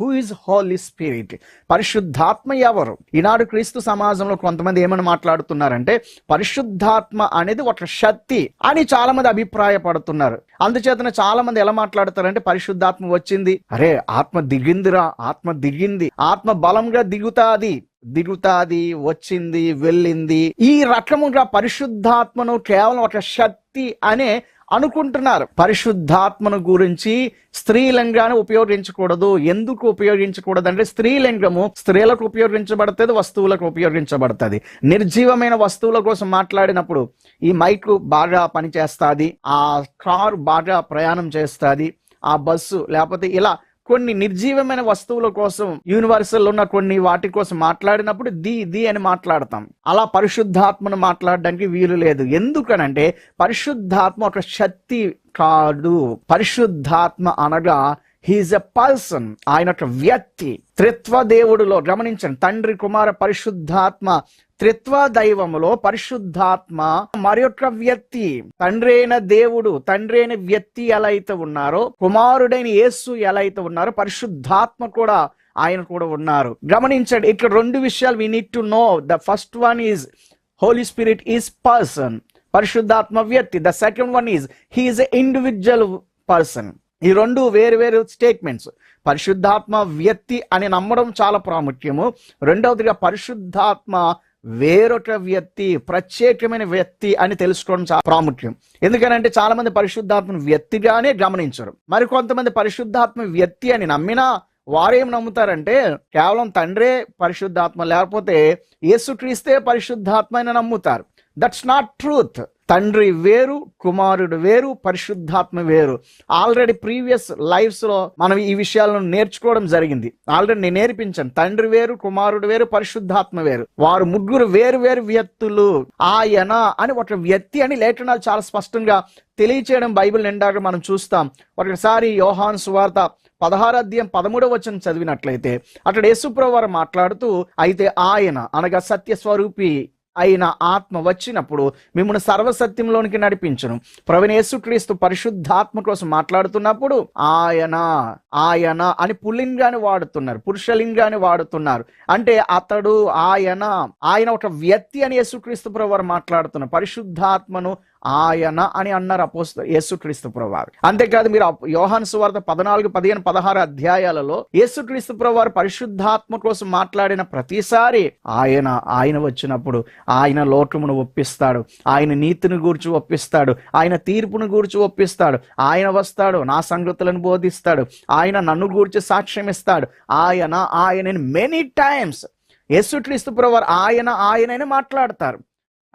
Who is Holi spirit పరిశుద్ధాత్మ ఎవరు? ఈనాడు క్రీస్తు సమాజంలో కొంతమంది ఏమని మాట్లాడుతున్నారంటే పరిశుద్ధాత్మ అనేది ఒక శక్తి అని చాలా మంది అభిప్రాయపడుతున్నారు. అందుచేతన చాలా మంది ఎలా మాట్లాడతారంటే పరిశుద్ధాత్మ వచ్చింది. అరే ఆత్మ దిగిందిరా ఆత్మ దిగింది ఆత్మ బలంగా దిగుతాది. దిగుతాది వచ్చింది వెళ్ళింది. ఈ రకముగా పరిశుద్ధాత్మను కేవలం ఒక శక్తి అనే అనుకుంటున్నారు. పరిశుద్ధాత్మను గురించి స్త్రీలింగాన్ని ఉపయోగించకూడదు. ఎందుకు ఉపయోగించకూడదు అంటే స్త్రీలింగము స్త్రీలకు ఉపయోగించబడుతుంది వస్తువులకు ఉపయోగించబడుతుంది. నిర్జీవమైన వస్తువుల కోసం మాట్లాడినప్పుడు ఈ మైక్ బాగా పనిచేస్తుంది ఆ కారు బాగా ప్రయాణం చేస్తుంది ఆ బస్సు లేకపోతే ఇలా కొన్ని నిర్జీవమైన వస్తువుల కోసం యూనివర్సల్ ఉన్న కొన్ని వాటి కోసం మాట్లాడినప్పుడు ది ది అని మాట్లాడతాం. అలా పరిశుద్ధాత్మను మాట్లాడడానికి వీలు లేదు. ఎందుకనంటే పరిశుద్ధాత్మ ఒక శక్తి కాదు. పరిశుద్ధాత్మ అనగా హీఈస్ ఎ పర్సన్ ఆయన ఒక వ్యక్తి. త్రిత్వ దేవుడులో గమనించండి. తండ్రి కుమార పరిశుద్ధాత్మ. త్రిత్వ దైవములో పరిశుద్ధాత్మ మరొక వ్యక్తి. తండ్రి అయిన దేవుడు తండ్రి అయిన వ్యక్తి ఎలా అయితే ఉన్నారో కుమారుడైన యేసు ఎలా అయితే ఉన్నారో పరిశుద్ధాత్మ కూడా ఆయన కూడా ఉన్నారు. గమనించండి ఇక్కడ రెండు విషయాలు we need to know the first one is holy spirit is person పరిశుద్ధాత్మ వ్యక్తి. The second one is he's a individual person ఈ రెండు వేరు వేరు స్టేట్మెంట్స్ పరిశుద్ధాత్మ వ్యక్తి అని నమ్మడం చాలా ప్రాముఖ్యము. రెండవదిగా పరిశుద్ధాత్మ వేరొక వ్యక్తి ప్రత్యేకమైన వ్యక్తి అని తెలుసుకోవడం చాలా ప్రాముఖ్యం. ఎందుకనంటే చాలా మంది పరిశుద్ధాత్మ వ్యక్తిగానే గమనించరు. మరి కొంతమంది పరిశుద్ధాత్మ వ్యక్తి అని నమ్మినా వారేం నమ్ముతారంటే కేవలం తండ్రే పరిశుద్ధాత్మ లేకపోతే యేసుక్రీస్తే పరిశుద్ధాత్మ అని నమ్ముతారు. దట్స్ నాట్ ట్రూత్ తండ్రి వేరు కుమారుడు వేరు పరిశుద్ధాత్మ వేరు. ఆల్రెడీ ప్రీవియస్ లైఫ్స్లో మనం ఈ విషయాలను నేర్చుకోవడం జరిగింది. ఆల్రెడీ నేను నేర్పించాను. తండ్రి వేరు కుమారుడు వేరు పరిశుద్ధాత్మ వేరు. వారు ముగ్గురు వేరు వేరు వ్యక్తులు. ఆయన అని ఒక వ్యక్తి అని లేఖనాలు చాలా స్పష్టంగా తెలియచేయడం బైబిల్ నిండాక మనం చూస్తాం. ఒకసారి యోహాన్ సువార్త పదహారు పదమూడవ వచనం చదివినట్లయితే అక్కడ యేసుప్రవారు మాట్లాడుతూ అయితే ఆయన అనగా సత్య స్వరూపి అయిన ఆత్మ వచ్చినప్పుడు మిమ్మల్ని సర్వసత్యంలోనికి నడిపించను. ప్రవీణ యేసుక్రీస్తు పరిశుద్ధాత్మ కోసం మాట్లాడుతున్నప్పుడు ఆయన ఆయన అని పుల్లింగాన్ని వాడుతున్నారు పురుషలింగాన్ని వాడుతున్నారు. అంటే అతడు ఆయన ఆయన ఒక వ్యక్తి అని యేసుక్రీస్తు ప్రభు వారు మాట్లాడుతున్నారు. పరిశుద్ధాత్మను ఆయన అని అన్నారు అపోస్త యేసుక్రీస్తు ప్రభువారు. అంతేకాదు మీరు యోహాన్ సువార్త పద్నాలుగు పదిహేను పదహారు అధ్యాయాలలో యేసుక్రీస్తు ప్రభువారు పరిశుద్ధాత్మ కోసం మాట్లాడిన ప్రతిసారి ఆయన ఆయన వచ్చినప్పుడు ఆయన లోకమును ఒప్పిస్తాడు. ఆయన నీతిని గూర్చి ఒప్పిస్తాడు. ఆయన తీర్పును గూర్చి ఒప్పిస్తాడు. ఆయన వస్తాడు నా సంగతులను బోధిస్తాడు. ఆయన నన్ను గూర్చి సాక్ష్యం ఇస్తాడు. ఆయన ఆయన మెనీ టైమ్స్ యేసుక్రీస్తు ప్రభువారు ఆయన ఆయనని మాట్లాడతారు.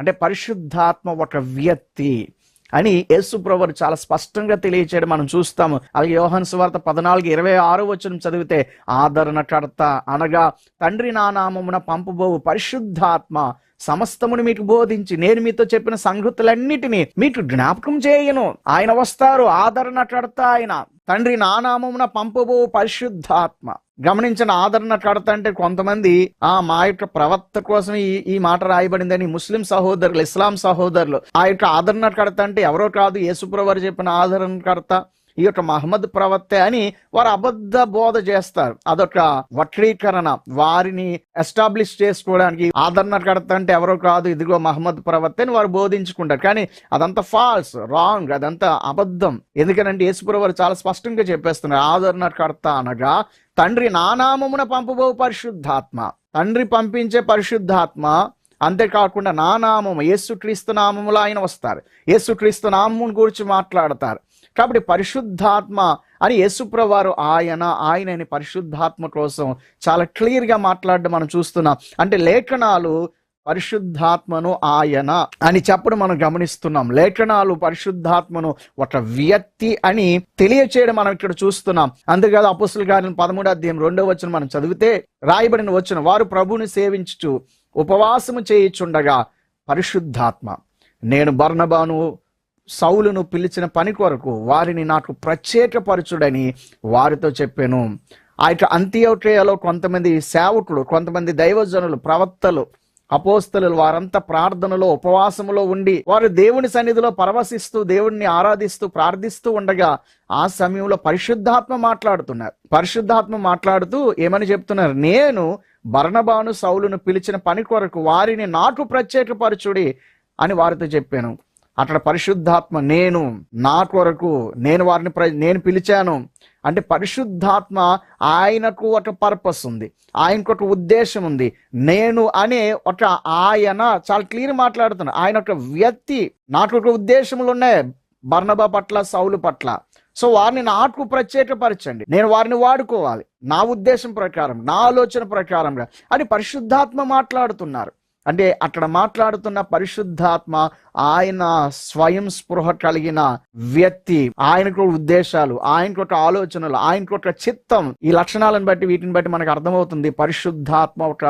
అంటే పరిశుద్ధాత్మ ఒక వ్యక్తి అని యేసు చాలా స్పష్టంగా తెలియచేయడం మనం చూస్తాము. అలాగే యోహన్ సువార్త పద్నాలుగు ఇరవై ఆరు వచనం చదివితే ఆదరణకర్త అనగా తండ్రి నానామమున పంపబోవు పరిశుద్ధాత్మ సమస్తమును మీకు బోధించి నేను మీతో చెప్పిన సంగతులన్నిటినీ మీకు జ్ఞాపకం చేయను. ఆయన వస్తారు ఆదరణకర్త ఆయన. తండ్రి నానామమున పంపబో పరిశుద్ధాత్మ. గమనించిన ఆదరణ కడత అంటే కొంతమంది ఆ మా యొక్క ప్రవక్త కోసం ఈ ఈ మాట రాయబడిందని ముస్లిం సహోదరులు ఇస్లాం సహోదరులు. ఆ యొక్క ఆదరణ కడత అంటే ఎవరో కాదు యేసుప్రవారు చెప్పిన ఆదరణ కడత ఈ యొక్క మహమ్మద్ ప్రవక్తే అని వారు అబద్ధ బోధ చేస్తారు. అదొక వక్రీకరణ. వారిని ఎస్టాబ్లిష్ చేసుకోవడానికి ఆదరణ కడత అంటే ఎవరో కాదు ఇదిగో మహమ్మద్ ప్రవక్త అని వారు బోధించుకుంటారు. కానీ అదంతా ఫాల్స్ రాంగ్ అదంతా అబద్ధం. ఎందుకనంటే యేసుప్రభు వారు చాలా స్పష్టంగా చెప్పేస్తున్నారు. ఆదరణ కర్త అనగా తండ్రి నానామమున పంపబో పరిశుద్ధాత్మ. తండ్రి పంపించే పరిశుద్ధాత్మ. అంతేకాకుండా నా నామము యేసుక్రీస్తు నామములో ఆయన వస్తారు. యేసుక్రీస్తు నామమును గురించి మాట్లాడతారు. కాబట్టి పరిశుద్ధాత్మ అని యేసుప్రవారు ఆయన ఆయన అని పరిశుద్ధాత్మ కోసం చాలా క్లియర్గా మాట్లాడడం మనం చూస్తున్నాం. అంటే లేఖనాలు పరిశుద్ధాత్మను ఆయన అని చెప్పడం మనం గమనిస్తున్నాం. లేఖనాలు పరిశుద్ధాత్మను ఒక వ్యక్తి అని తెలియచేయడం మనం ఇక్కడ చూస్తున్నాం. అందుకే అపుస్తుల గారిని పదమూడు అధ్యాయం రెండో వచ్చిన మనం చదివితే రాయబడిన వచ్చిన వారు ప్రభుని సేవించుచు ఉపవాసము చేయిచుండగా పరిశుద్ధాత్మ. నేను బర్ణబాను సౌలును పిలిచిన పని కొరకు వారిని నాకు ప్రత్యేకపరచుడని వారితో చెప్పాను. ఆ యొక్క అంత్యోటయలో కొంతమంది సేవకులు కొంతమంది దైవజనులు ప్రవక్తలు అపోస్తలు వారంతా ప్రార్థనలో ఉపవాసములో ఉండి వారు దేవుని సన్నిధిలో పరవశిస్తూ దేవుణ్ణి ఆరాధిస్తూ ప్రార్థిస్తూ ఉండగా ఆ సమయంలో పరిశుద్ధాత్మ మాట్లాడుతున్నారు. పరిశుద్ధాత్మ మాట్లాడుతూ ఏమని చెప్తున్నారు? నేను బర్ణబాను సౌలును పిలిచిన పని కొరకు వారిని నాకు ప్రత్యేకపరచుడి అని వారితో చెప్పాను. అక్కడ పరిశుద్ధాత్మ నేను నా కొరకు నేను వారిని ప్ర- నేను పిలిచాను. అంటే పరిశుద్ధాత్మ ఆయనకు ఒక పర్పస్ ఉంది. ఆయనకు ఒక ఉద్దేశం ఉంది. నేను అనే ఒక ఆయన చాలా క్లియర్ మాట్లాడుతున్నాను ఆయన ఒక వ్యక్తి నాకు ఒక ఉద్దేశములు ఉన్నాయి. బర్ణబ పట్ల సౌలు పట్ల. సో వారిని నాకు ప్రత్యేకపరచండి. నేను వారిని వాడుకోవాలి. నా ఉద్దేశం ప్రకారం నా ఆలోచన ప్రకారంగా. అని పరిశుద్ధాత్మ మాట్లాడుతున్నారు. అంటే అక్కడ మాట్లాడుతున్న పరిశుద్ధాత్మ ఆయన స్వయం స్పృహ కలిగిన వ్యక్తి. ఆయనకు ఉద్దేశాలు ఆయనకు ఒక ఆలోచనలు ఆయనకు ఒక చిత్తం. ఈ లక్షణాలను బట్టి వీటిని బట్టి మనకు అర్థమవుతుంది పరిశుద్ధాత్మ ఒక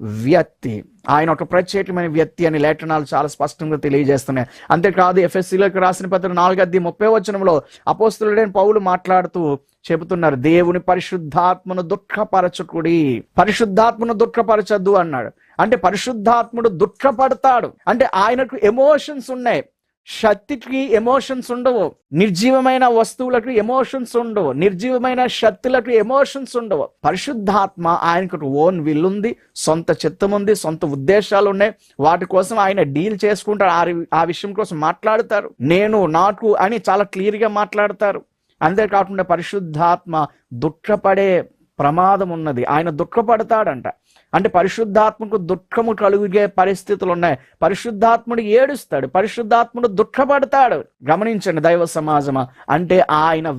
వ్యక్తి. ఆయన ఒక ప్రత్యేకమైన వ్యక్తి అని లేఖనాలు చాలా స్పష్టంగా తెలియజేస్తున్నాయి. అంతేకాదు ఎఫ్ఎస్సీలోకి రాసిన పత్రిక నాలుగు అద్దె ముప్పై వచనంలో అపోస్తులుడైన పౌలు మాట్లాడుతూ చెబుతున్నారు దేవుని పరిశుద్ధాత్మను దుఃఖపరచుకుడి. పరిశుద్ధాత్మను దుఃఖపరచద్దు అన్నాడు. అంటే పరిశుద్ధాత్ముడు దుఃఖపడతాడు. అంటే ఆయనకు ఎమోషన్స్ ఉన్నాయి. శక్తికి ఎమోషన్స్ ఉండవు. నిర్జీవమైన వస్తువులకు ఎమోషన్స్ ఉండవు. నిర్జీవమైన శక్తులకు ఎమోషన్స్ ఉండవు. పరిశుద్ధాత్మ ఆయనకు ఓన్ విల్ ఉంది సొంత చిత్తం ఉంది సొంత ఉద్దేశాలు ఉన్నాయి. వాటి కోసం ఆయన డీల్ చేసుకుంటారు ఆ ఆ విషయం కోసం మాట్లాడతారు. నేను నాకు అని చాలా క్లియర్గా మాట్లాడతారు. అంతేకాకుండా పరిశుద్ధాత్మ దుఃఖపడే ప్రమాదం ఉన్నది ఆయన దుఃఖపడతాడంట. అంటే పరిశుద్ధాత్మకు దుఃఖము కలుగే పరిస్థితులు ఉన్నాయి పరిశుద్ధాత్ముడు ఏడుస్తాడు. పరిశుద్ధాత్ముడు దుఃఖపడతాడు. గమనించండి దైవ సమాజమా. అంటే ఆయన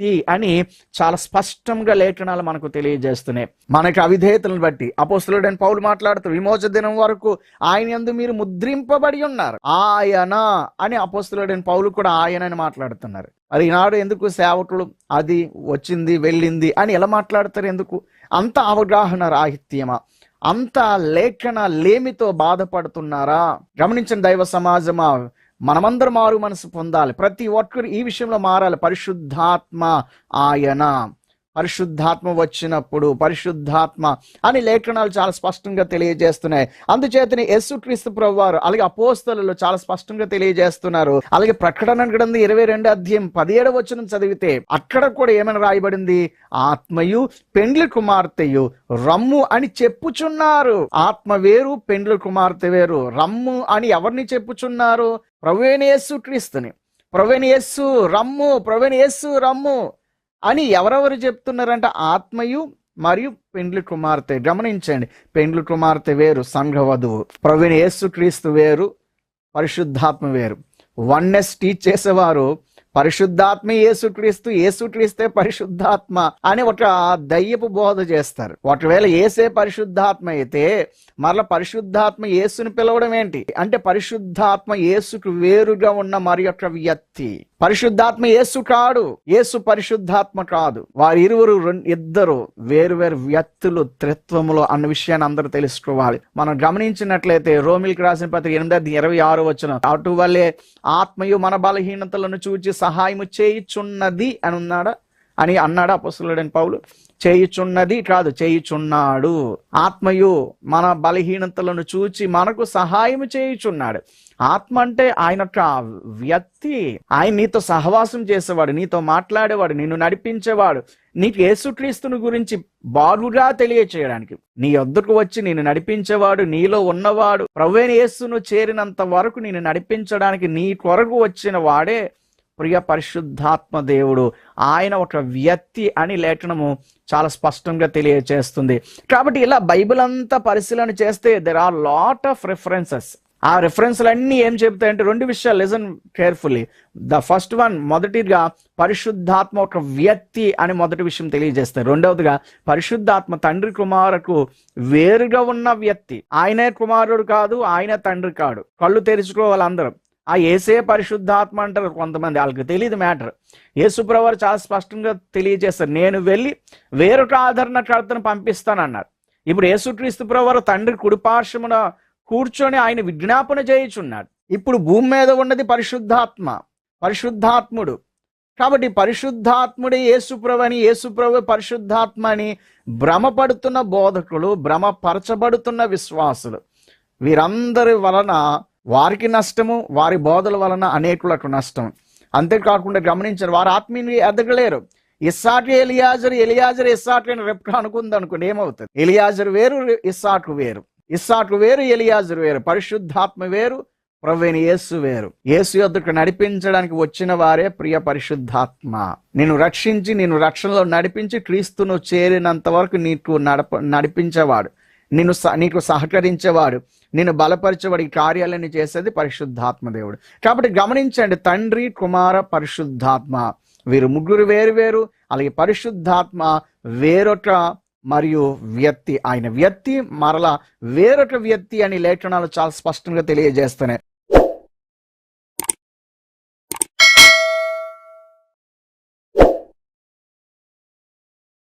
వ్యక్తి అని చాలా స్పష్టంగా లేఖనాలు మనకు తెలియజేస్తున్నాయి. మనకి అవిధేయతలను బట్టి అపోస్తులుడైన పౌలు మాట్లాడుతూ విమోచ దినం వరకు ఆయన యందు మీరు ముద్రింపబడి ఉన్నారు. ఆయన అని అపోస్తులుడైన పౌలు కూడా ఆయన అని మాట్లాడుతున్నారు. అది ఈనాడు ఎందుకు సేవకులు అది వచ్చింది వెళ్ళింది అని ఎలా మాట్లాడతారు ఎందుకు? అంత అవగాహన రాహిత్యమా? అంత లేఖన లేమితో బాధపడుతున్నారా? గమనించిన దైవ సమాజమా? మనమందరం మారు మనసు పొందాలి. ప్రతి ఒక్కరు ఈ విషయంలో మారాలి. పరిశుద్ధాత్మ ఆయన. పరిశుద్ధాత్మ వచ్చినప్పుడు పరిశుద్ధాత్మ అని లేఖనాలు చాలా స్పష్టంగా తెలియజేస్తున్నాయి. అందుచేతని యేసుక్రీస్తు క్రీస్తు వారు అలాగే అపోస్తలలో చాలా స్పష్టంగా తెలియజేస్తున్నారు. అలాగే ప్రకటన గ్రంథం ఇరవై రెండు అధ్యాయం పదిహేడు వచ్చిన చదివితే అక్కడ కూడా ఏమైనా రాయబడింది? ఆత్మయు పెండ్లి కుమార్తెయు రమ్ము అని చెప్పుచున్నారు. ఆత్మ వేరు పెండ్లి కుమార్తె వేరు. రమ్ము అని ఎవరిని చెప్పుచున్నారు? ప్రవేణ క్రీస్తుని ప్రవేణ యేసు రమ్ము ప్రవేణ రమ్ము. అని ఎవరెవరు చెప్తున్నారంటే ఆత్మయు మరియు పెండ్లి కుమార్తె. గమనించండి పెండ్లి కుమార్తె వేరు సంఘవధువు. ప్రవీణ యేసు క్రీస్తు వేరు పరిశుద్ధాత్మ వేరు. వన్నెస్ టీచ్ చేసేవారు పరిశుద్ధాత్మ ఏసుక్రీస్తు ఏసుక్రీస్తే పరిశుద్ధాత్మ అని ఒక దయ్యపు బోధ చేస్తారు. ఒకవేళ ఏసే పరిశుద్ధాత్మ అయితే మరలా పరిశుద్ధాత్మ యేసుని పిలవడం ఏంటి? అంటే పరిశుద్ధాత్మ యేసుకు వేరుగా ఉన్న మరి యొక్క వ్యక్తి. పరిశుద్ధాత్మ యేసు కాడు యేసు పరిశుద్ధాత్మ కాదు. వారి ఇరువురు ఇద్దరు వేరు వేరు వ్యక్తులు త్రిత్వములో అన్న విషయాన్ని అందరూ తెలుసుకోవాలి. మనం గమనించినట్లయితే రోమిల్కి రాసిన పత్రిక ఎనిమిది ఇరవై ఆరు వచ్చిన అటు వల్లే ఆత్మయు మన బలహీనతలను చూచి సహాయము చేయుచున్నది అని ఉన్నాడా అని అన్నాడా అపస్తులుడని పౌలు. చేయుచున్నది కాదు చేయుచున్నాడు. ఆత్మయు మన బలహీనతలను చూచి మనకు సహాయం చేయుచున్నాడు. ఆత్మ అంటే ఆయన యొక్క వ్యక్తి. ఆయన నీతో సహవాసం చేసేవాడు నీతో మాట్లాడేవాడు నిన్ను నడిపించేవాడు. నీకు యేసుక్రీస్తుని గురించి బాగుగా తెలియచేయడానికి. నీ వద్దకు వచ్చి నేను నడిపించేవాడు నీలో ఉన్నవాడు. ప్రవేణ యేసును చేరినంత వరకు నేను నడిపించడానికి నీ కొరకు వచ్చిన వాడే. ప్రియ పరిశుద్ధాత్మ దేవుడు. ఆయన ఒక వ్యక్తి అని లేఖనము చాలా స్పష్టంగా తెలియచేస్తుంది. కాబట్టి ఇలా బైబిల్ అంతా పరిశీలన చేస్తే there are lot of references ఆ రెఫరెన్స్లు అన్ని ఏం చెప్తాయంటే రెండు విషయాలు. Listen carefully the first one మొదటిగా పరిశుద్ధాత్మ ఒక వ్యక్తి అని మొదటి విషయం తెలియజేస్తారు రెండవదిగా పరిశుద్ధాత్మ తండ్రి కుమారుకు వేరుగా ఉన్న వ్యక్తి. ఆయనే కుమారుడు కాదు ఆయన తండ్రి కాడు. కళ్ళు తెరుచుకోవాలి అందరం. ఆ ఏసే పరిశుద్ధాత్మ అంటారు కొంతమంది. వాళ్ళకి తెలియదు మ్యాటర్. యేసుప్రవర్ చాలా స్పష్టంగా తెలియజేస్తారు. నేను వెళ్ళి వేరొక ఆదరణకర్తను పంపిస్తానన్నారు. ఇప్పుడు యేసుక్రీస్తు ప్రవర్ తండ్రి కుడిపార్శ్వమున కూర్చొని ఆయన విజ్ఞాపన చేయుచున్నాడు. ఇప్పుడు భూమి మీద ఉన్నది పరిశుద్ధాత్మ పరిశుద్ధాత్ముడు. కాబట్టి పరిశుద్ధాత్ముడే యేసుప్రభు అని యేసుప్రభు పరిశుద్ధాత్మ అని భ్రమపడుతున్న బోధకులు భ్రమపరచబడుతున్న విశ్వాసులు. వీరందరి వలన వారికి నష్టము వారి బోధల వలన అనేకులకు నష్టం అంతేకాకుండా గమనించారు వారు ఆత్మీయుని ఎదగలేరు. ఇస్సాటి ఎలియాజరు ఎలియాజరు ఇస్సాటి అని రేపు అనుకుంది అనుకోండి ఏమవుతుంది? ఎలియాజరు వేరు ఇస్సాకు వేరు. ఇస్సాకు వేరు ఎలియాజరు వేరు. పరిశుద్ధాత్మ వేరు ప్రవేణ యేసు వేరు. యేసు యొద్దకు నడిపించడానికి వచ్చిన వారే ప్రియ పరిశుద్ధాత్మ. నేను రక్షించి నేను రక్షణలో నడిపించి క్రీస్తును చేరినంత వరకు నీకు నడప నడిపించేవాడు. నిన్ను స- నీకు సహకరించేవాడు. నిన్ను బలపరచబడి కార్యాలన్నీ చేసేది పరిశుద్ధాత్మ దేవుడు. కాబట్టి గమనించండి తండ్రి కుమార పరిశుద్ధాత్మ. వీరు ముగ్గురు వేరు వేరు అలాగే పరిశుద్ధాత్మ వేరొక మరియు వ్యక్తి. ఆయన వ్యక్తి మరలా వేరొక వ్యక్తి అని లేఖనాలు చాలా స్పష్టంగా తెలియజేస్తున్నాయి.